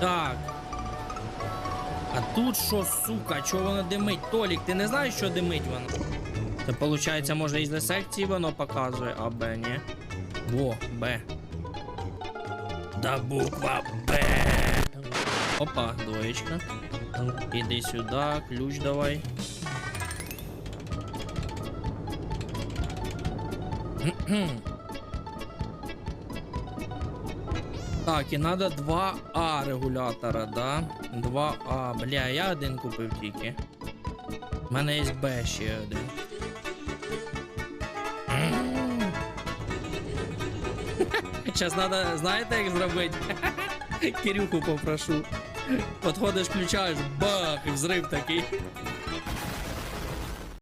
Так. А тут що, сука, чого воно димить? Толік, ти не знаєш, що димить воно? Це виходить, може із секції воно показує, а Б, ні? Во, Б. Да буква Б. Опа, двоєчка. Іди сюди, ключ давай. Так, і треба 2А регулятора, да? 2А. Бля, я один купив тільки. У мене є Б ще один. Зараз треба, знаєте, як зробити? Кирюху попрошу. Подходиш, включаєш, бах, і взрив такий.